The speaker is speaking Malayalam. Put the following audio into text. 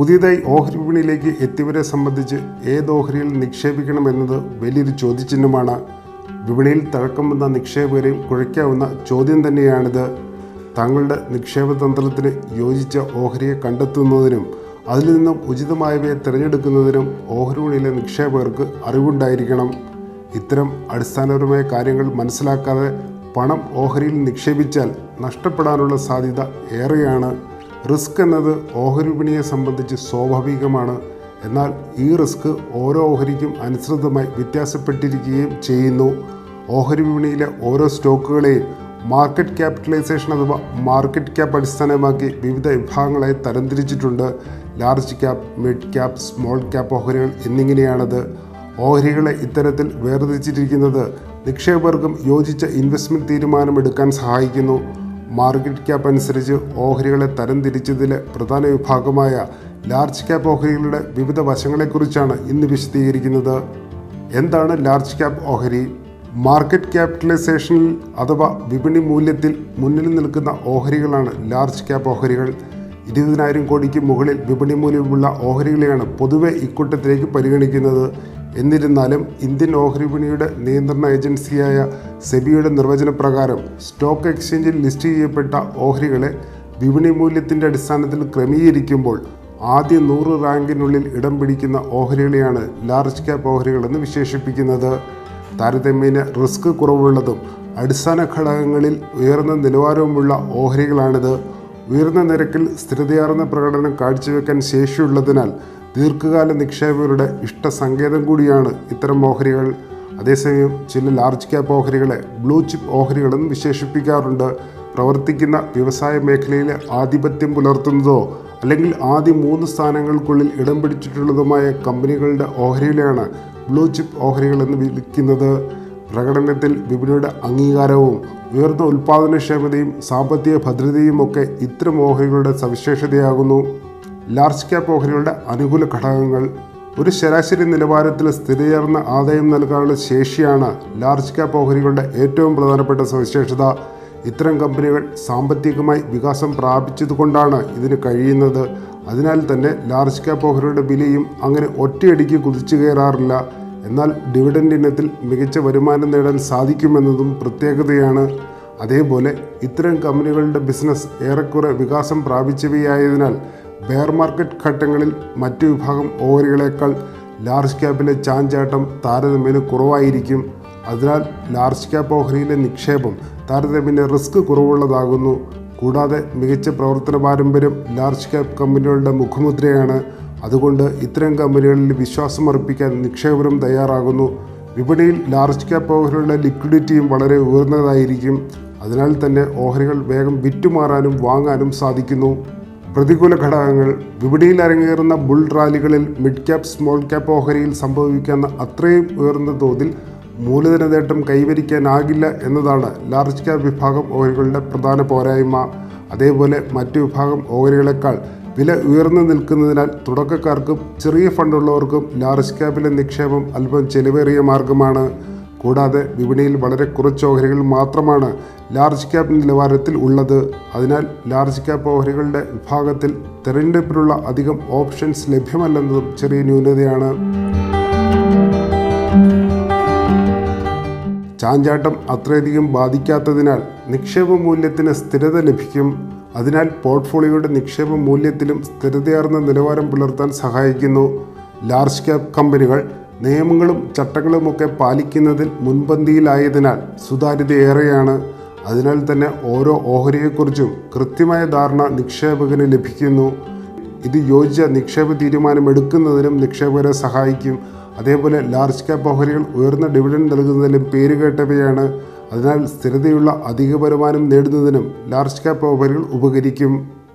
പുതിയതായി ഓഹരി വിപണിയിലേക്ക് എത്തിയവരെ സംബന്ധിച്ച് ഏത് ഓഹരിയിൽ നിക്ഷേപിക്കണം എന്നത് വലിയൊരു ചോദ്യചിഹ്നമാണ്. വിപണിയിൽ തഴക്കം വന്ന നിക്ഷേപകരെയും കുഴയ്ക്കാവുന്ന ചോദ്യം തന്നെയാണിത്. താങ്കളുടെ നിക്ഷേപ തന്ത്രത്തിന് യോജിച്ച ഓഹരിയെ കണ്ടെത്തുന്നതിനും അതിൽ നിന്നും ഉചിതമായവയെ തിരഞ്ഞെടുക്കുന്നതിനും ഓഹരി വിപണിയിലെ നിക്ഷേപകർക്ക് അറിവുണ്ടായിരിക്കണം. ഇത്തരം അടിസ്ഥാനപരമായ കാര്യങ്ങൾ മനസ്സിലാക്കാതെ പണം ഓഹരിയിൽ നിക്ഷേപിച്ചാൽ നഷ്ടപ്പെടാനുള്ള സാധ്യത ഏറെയാണ്. റിസ്ക് എന്നത് ഓഹരി വിപണിയെ സംബന്ധിച്ച് സ്വാഭാവികമാണ്. എന്നാൽ ഈ റിസ്ക് ഓരോ ഓഹരിക്കും അനുസൃതമായി വ്യത്യാസപ്പെട്ടിരിക്കുകയും ചെയ്യുന്നു. ഓഹരി വിപണിയിലെ ഓരോ സ്റ്റോക്കുകളെയും മാർക്കറ്റ് ക്യാപിറ്റലൈസേഷൻ അഥവാ മാർക്കറ്റ് ക്യാപ്പ് അടിസ്ഥാനമാക്കി വിവിധ വിഭാഗങ്ങളായി തരംതിരിച്ചിട്ടുണ്ട്. Large cap mid cap small cap ഓഹരികൾ എന്നിങ്ങനെയാണത്. ഓഹരികളെ ഇത്തരത്തിൽ വേർതിരിച്ചിരിക്കുന്നത് നിക്ഷേപകർക്കും യോജിച്ച ഇൻവെസ്റ്റ്മെന്റ് തീരുമാനമെടുക്കാൻ സഹായിക്കുന്നു. മാർക്കറ്റ് ക്യാപ്പ് അനുസരിച്ച് ഓഹരികളെ തരംതിരിച്ചതിലെ പ്രധാന വിഭാഗമായ ലാർജ് ക്യാപ്പ് ഓഹരികളുടെ വിവിധ വശങ്ങളെക്കുറിച്ചാണ് ഇന്ന് വിശദീകരിക്കുന്നത്. എന്താണ് ലാർജ് ക്യാപ്പ് ഓഹരി? മാർക്കറ്റ് ക്യാപിറ്റലൈസേഷനിൽ അഥവാ വിപണി മൂല്യത്തിൽ മുന്നിൽ നിൽക്കുന്ന ഓഹരികളാണ് ലാർജ് ക്യാപ്പ് ഓഹരികൾ. ഇരുപതിനായിരം കോടിക്ക് മുകളിൽ വിപണി മൂല്യമുള്ള ഓഹരികളെയാണ് പൊതുവെ ഇക്കൂട്ടത്തിലേക്ക് പരിഗണിക്കുന്നത്. എന്നിരുന്നാലും ഇന്ത്യൻ ഓഹരി വിപണിയുടെ നിയന്ത്രണ ഏജൻസിയായ സെബിയുടെ നിർവചനപ്രകാരം സ്റ്റോക്ക് എക്സ്ചേഞ്ചിൽ ലിസ്റ്റ് ചെയ്യപ്പെട്ട ഓഹരികളെ വിപണി മൂല്യത്തിന്റെ അടിസ്ഥാനത്തിൽ ക്രമീകരിക്കുമ്പോൾ ആദ്യ നൂറ് റാങ്കിനുള്ളിൽ ഇടം പിടിക്കുന്ന ഓഹരികളെയാണ് ലാർജ് ക്യാപ്പ് ഓഹരികളെന്ന് വിശേഷിപ്പിക്കുന്നത്. താരതമ്യേന റിസ്ക് കുറവുള്ളതും അടിസ്ഥാന ഘടകങ്ങളിൽ ഉയർന്ന നിലവാരവുമുള്ള ഓഹരികളാണിത്. ഉയർന്ന നിരക്കിൽ സ്ഥിരതയാർന്ന പ്രകടനം കാഴ്ചവെക്കാൻ ശേഷിയുള്ളതിനാൽ ദീർഘകാല നിക്ഷേപകരുടെ ഇഷ്ട സങ്കേതം കൂടിയാണ് ഇത്തരം ഓഹരികൾ. അതേസമയം ചില ലാർജ് ക്യാപ്പ് ഓഹരികളെ ബ്ലൂ ചിപ്പ് ഓഹരികളെന്ന് വിശേഷിപ്പിക്കാറുണ്ട്. പ്രവർത്തിക്കുന്ന വ്യവസായ മേഖലയിലെ ആധിപത്യം പുലർത്തുന്നതോ അല്ലെങ്കിൽ ആദ്യ മൂന്ന് സ്ഥാനങ്ങൾക്കുള്ളിൽ ഇടം പിടിച്ചിട്ടുള്ളതുമായ കമ്പനികളുടെ ഓഹരികളെയാണ് ബ്ലൂ ചിപ്പ് ഓഹരികൾ എന്ന് വിളിക്കുന്നത്. പ്രകടനത്തിൽ വിപണിയുടെ അംഗീകാരവും ഉയർന്ന ഉൽപാദനക്ഷമതയും സാമ്പത്തിക ഭദ്രതയും ഒക്കെ ഇത്തരം ഓഹരികളുടെ സവിശേഷതയാകുന്നു. ലാർജ് ക്യാപ് ഓഹരികളുടെ അനുകൂല ഘടകങ്ങൾ. ഒരു ശരാശരി നിലവാരത്തിൽ സ്ഥിരീകരണ ആദായം നൽകാനുള്ള ശേഷിയാണ് ലാർജ് ക്യാപ് ഓഹരികളുടെ ഏറ്റവും പ്രധാനപ്പെട്ട സവിശേഷത. ഇത്തരം കമ്പനികൾ സാമ്പത്തികമായി വികാസം പ്രാപിച്ചതുകൊണ്ടാണ് ഇതിന് കഴിയുന്നത്. അതിനാൽ തന്നെ ലാർജ് ക്യാപ് ഓഹരികളുടെ വിലയും അങ്ങനെ ഒറ്റയടിക്ക് കുതിച്ചു കയറാറില്ല. എന്നാൽ ഡിവിഡൻഡ് ഇനത്തിൽ മികച്ച വരുമാനം നേടാൻ സാധിക്കുമെന്നതും പ്രത്യേകതയാണ്. അതേപോലെ ഇത്തരം കമ്പനികളുടെ ബിസിനസ് ഏറെക്കുറെ വികാസം പ്രാപിച്ചവയായതിനാൽ ബെയർ മാർക്കറ്റ് ഘട്ടങ്ങളിൽ മറ്റു വിഭാഗം ഓഹരികളേക്കാൾ ലാർജ് ക്യാപ്പിലെ ചാഞ്ചാട്ടം താരതമ്യേന കുറവായിരിക്കും. അതിനാൽ ലാർജ് ക്യാപ്പ് ഓഹരിയിലെ നിക്ഷേപം താരതമ്യേന റിസ്ക് കുറവുള്ളതാകുന്നു. കൂടാതെ മികച്ച പ്രവർത്തന പാരമ്പര്യം ലാർജ് ക്യാപ്പ് കമ്പനികളുടെ മുഖമുദ്രയാണ്. അതുകൊണ്ട് ഇത്തരം കമ്പനികളിൽ വിശ്വാസം അർപ്പിക്കാൻ നിക്ഷേപകരും തയ്യാറാകുന്നു. വിപണിയിൽ ലാർജ് ക്യാപ്പ് ഓഹരികളുടെ ലിക്വിഡിറ്റിയും വളരെ ഉയർന്നതായിരിക്കും. അതിനാൽ തന്നെ ഓഹരികൾ വേഗം വിറ്റുമാറാനും വാങ്ങാനും സാധിക്കുന്നു. പ്രതികൂല ഘടകങ്ങൾ വിപണിയിൽ അരങ്ങേറുന്ന ബുൾ റാലികളിൽ മിഡ് ക്യാപ്പ് സ്മോൾ ക്യാപ്പ് ഓഹരിയിൽ സംഭവിക്കുന്ന അത്രയും ഉയർന്ന തോതിൽ മൂലധന നേട്ടം കൈവരിക്കാനാകില്ല എന്നതാണ് ലാർജ് ക്യാപ്പ് വിഭാഗം ഓഹരികളുടെ പ്രധാന പോരായ്മ. അതേപോലെ മറ്റു വിഭാഗം ഓഹരികളെക്കാൾ വില ഉയർന്നു നിൽക്കുന്നതിനാൽ തുടക്കക്കാർക്കും ചെറിയ ഫണ്ടുള്ളവർക്കും ലാർജ് ക്യാപിലെ നിക്ഷേപം അല്പം ചെലവേറിയ മാർഗമാണ്. കൂടാതെ വിപണിയിൽ വളരെ കുറച്ച് ഓഹരികൾ മാത്രമാണ് ലാർജ് ക്യാപ് നിലവാരത്തിൽ ഉള്ളത്. അതിനാൽ ലാർജ് ക്യാപ് ഓഹരികളുടെ വിഭാഗത്തിൽ തെരഞ്ഞെടുപ്പിലുള്ള അധികം ഓപ്ഷൻസ് ലഭ്യമല്ലെന്നതും ചെറിയ ന്യൂനതയാണ്. ചാഞ്ചാട്ടം അത്രയധികം ബാധിക്കാത്തതിനാൽ നിക്ഷേപ മൂല്യത്തിന് സ്ഥിരത ലഭിക്കും. അതിനാൽ പോർട്ട്ഫോളിയോയുടെ നിക്ഷേപ മൂല്യത്തിലും സ്ഥിരതയാർന്ന നിലവാരം പുലർത്താൻ സഹായിക്കുന്നു. ലാർജ് ക്യാപ് കമ്പനികൾ നിയമങ്ങളും ചട്ടങ്ങളുമൊക്കെ പാലിക്കുന്നതിൽ മുൻപന്തിയിലായതിനാൽ സുതാര്യതയേറെയാണ്. അതിനാൽ തന്നെ ഓരോ ഓഹരിയെക്കുറിച്ചും കൃത്യമായ ധാരണ നിക്ഷേപകന് ലഭിക്കുന്നു. ഇത് യോജിച്ച നിക്ഷേപ തീരുമാനമെടുക്കുന്നതിനും നിക്ഷേപകരെ സഹായിക്കും. അതേപോലെ ലാർജ് ക്യാപ് ഓഹരികൾ ഉയർന്ന ഡിവിഡൻഡ് നൽകുന്നതിലും പേരുകേട്ടവയാണ്. അതിനാൽ സ്ഥിരതയുള്ള അധിക വരുമാനം നേടുന്നതിനും ലാർജ് ക്യാപ് ഓഹരികൾ ഉപകരിക്കും.